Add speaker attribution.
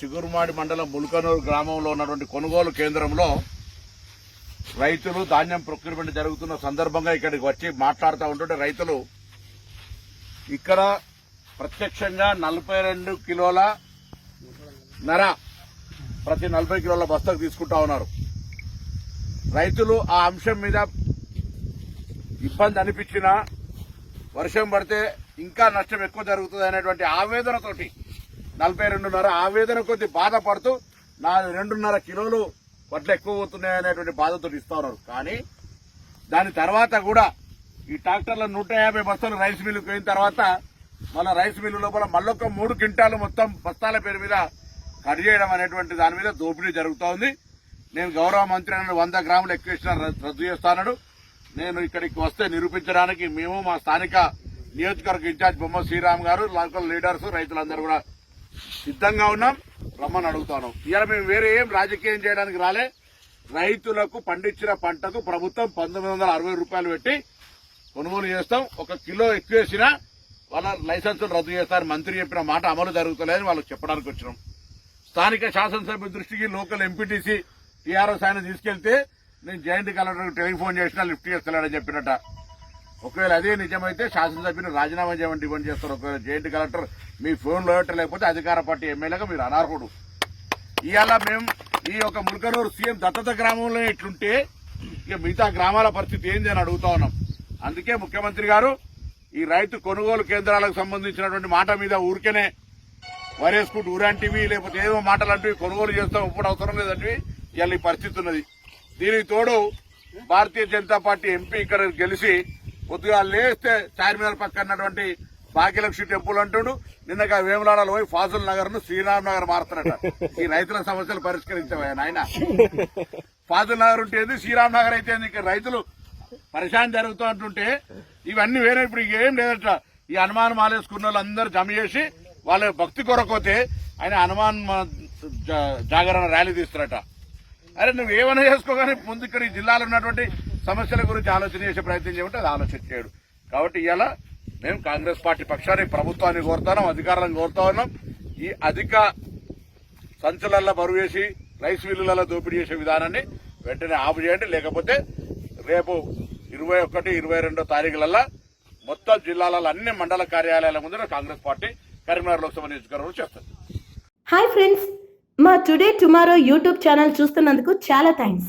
Speaker 1: చిగురుమాడి మండలం ముల్కనూరు గ్రామంలో ఉన్నటువంటి కొనుగోలు కేంద్రంలో రైతులు ధాన్యం ప్రొక్యూర్మెంట్ జరుగుతున్న సందర్భంగా ఇక్కడికి వచ్చి మాట్లాడుతూ ఉంటుంటే రైతులు ఇక్కడ ప్రత్యక్షంగా నలభై రెండు కిలోల నర ప్రతి నలభై కిలోల బస్తకు తీసుకుంటా ఉన్నారు. రైతులు ఆ అంశం మీద ఇబ్బంది అనిపించినా వర్షం పడితే ఇంకా నష్టం ఎక్కువ జరుగుతుంది అనేటువంటి ఆవేదనతోటి నలభై రెండున్నర ఆవేదన కొద్ది బాధపడుతూ నా రెండున్నర కిలోలు వడ్లు ఎక్కువ పోతున్నాయి అనేటువంటి బాధతో ఇస్తా ఉన్నారు. కానీ దాని తర్వాత కూడా ఈ ట్రాక్టర్ల నూట యాభై బస్తాలు రైస్ మిల్లుకి పోయిన తర్వాత మళ్ళీ రైస్ మిల్లు లోపల మళ్ళొక మూడు క్వింటాలు మొత్తం బస్తాల పేరు మీద కట్ చేయడం అనేటువంటి దాని మీద దోపిడీ జరుగుతూ ఉంది. నేను గౌరవ మంత్రి అన్న వంద గ్రాములు ఎక్కువ ఇచ్చిన రద్దు చేస్తానడు నేను ఇక్కడికి వస్తే నిరూపించడానికి మేము మా స్థానిక నియోజకవర్గ ఇన్ఛార్జ్ బొమ్మ శ్రీరామ్ గారు లోకల్ లీడర్స్ రైతులందరూ కూడా సిద్ధంగా ఉన్నాం. రమ్మని అడుగుతాను. ఇవాళ మేము వేరే ఏం రాజకీయం చేయడానికి రాలే. రైతులకు పండించిన పంటకు ప్రభుత్వం పంతొమ్మిది వందల అరవై రూపాయలు పెట్టి కొనుగోలు చేస్తాం. ఒక కిలో ఎక్కువ వేసినా వాళ్ళ లైసెన్సులు రద్దు చేస్తారు మంత్రి చెప్పిన మాట అమలు జరుగుతలేదని వాళ్ళకి చెప్పడానికి వచ్చినాం. స్థానిక శాసనసభ్య దృష్టికి లోకల్ ఎంపీటీసీ టీఆర్ఎస్ ఆయన తీసుకెళ్తే నేను జాయింట్ కలెక్టర్కి టెలిఫోన్ చేసినా లిఫ్ట్ చేస్తలేడని చెప్పినట్ట ఒకవేళ అదే నిజమైతే శాసనసభ్యుని రాజీనామా చేయమని డిమాండ్ చేస్తారు. ఒకవేళ జాయింట్ కలెక్టర్ మీ ఫోన్లో లేకపోతే అధికార పార్టీ ఎమ్మెల్యేగా మీరు అనర్హుడు. ఇవాళ మేము ఈ యొక్క ములకనూరు సీఎం దత్తత గ్రామంలో ఇట్లుంటే ఇక మిగతా గ్రామాల పరిస్థితి ఏంది అని అడుగుతా ఉన్నాం. అందుకే ముఖ్యమంత్రి గారు ఈ రైతు కొనుగోలు కేంద్రాలకు సంబంధించినటువంటి మాట మీద ఊరికేనే వరేసుకుంటూ ఊరంటివి లేకపోతే ఏదో మాటలు అంటివి కొనుగోలు చేస్తాం ఇప్పుడు అవసరం లేదంటివి ఇవాళ ఈ పరిస్థితి ఉన్నది. దీనికి తోడు భారతీయ జనతా పార్టీ ఎంపీ ఇక్కడ గెలిచి కొద్దిగా లేస్తే చార్మినార్ పక్కన ఉన్నటువంటి భాగ్యలక్ష్మి టెంపుల్ అంటుడు. నిన్నగా వేములాడలో పోయి ఫాజుల్ నగర్ను శ్రీరామ్ నగర్ మారుతున్నట ఈ రైతుల సమస్యలు పరిష్కరించవా నాయన. ఫాజుల్ నగర్ ఉంటే శ్రీరామ్ నగర్ అయితే ఇక్కడ రైతులు పరిశాన్ జరుగుతూ అంటుంటే ఇవన్నీ వేరే ఇప్పుడు ఏం లేదట. ఈ హనుమాన్ మాలేసుకున్న వాళ్ళందరూ జమ చేసి వాళ్ళ భక్తి కొరకపోతే ఆయన హనుమాన్ జా- జాగరణ ర్యాలీ తీస్తారట. అరే నువ్వు ఏమైనా చేసుకోగానే ముందు ఇక్కడ ఈ జిల్లాలో ఉన్నటువంటి సమస్యల గురించి ఆలోచన చేసే ప్రయత్నం చేయమంటే అది ఆలోచన చేయడు. కాబట్టి ఇలా మేము కాంగ్రెస్ పార్టీ పక్షాన్ని ప్రభుత్వాన్ని కోరుతున్నాం అధికారులను కోరుతా ఉన్నాం. ఈ అధిక సంచులల్లో బరువు వేసి రైస్ మిల్లులలో దోపిడీ చేసే విధానాన్ని వెంటనే ఆపు చేయండి. లేకపోతే రేపు ఇరవై ఒకటి ఇరవై రెండో తారీఖులలో మొత్తం జిల్లాలలో అన్ని మండల కార్యాలయాల ముందు కాంగ్రెస్ పార్టీ కరీంనగర్ లోక్సభ నియోజకవర్గంలో చేస్తుంది.
Speaker 2: హాయ్ ఫ్రెండ్స్ మా టుడే టుమారో యూట్యూబ్ ఛానల్ చూస్తున్నందుకు చాలా థ్యాంక్స్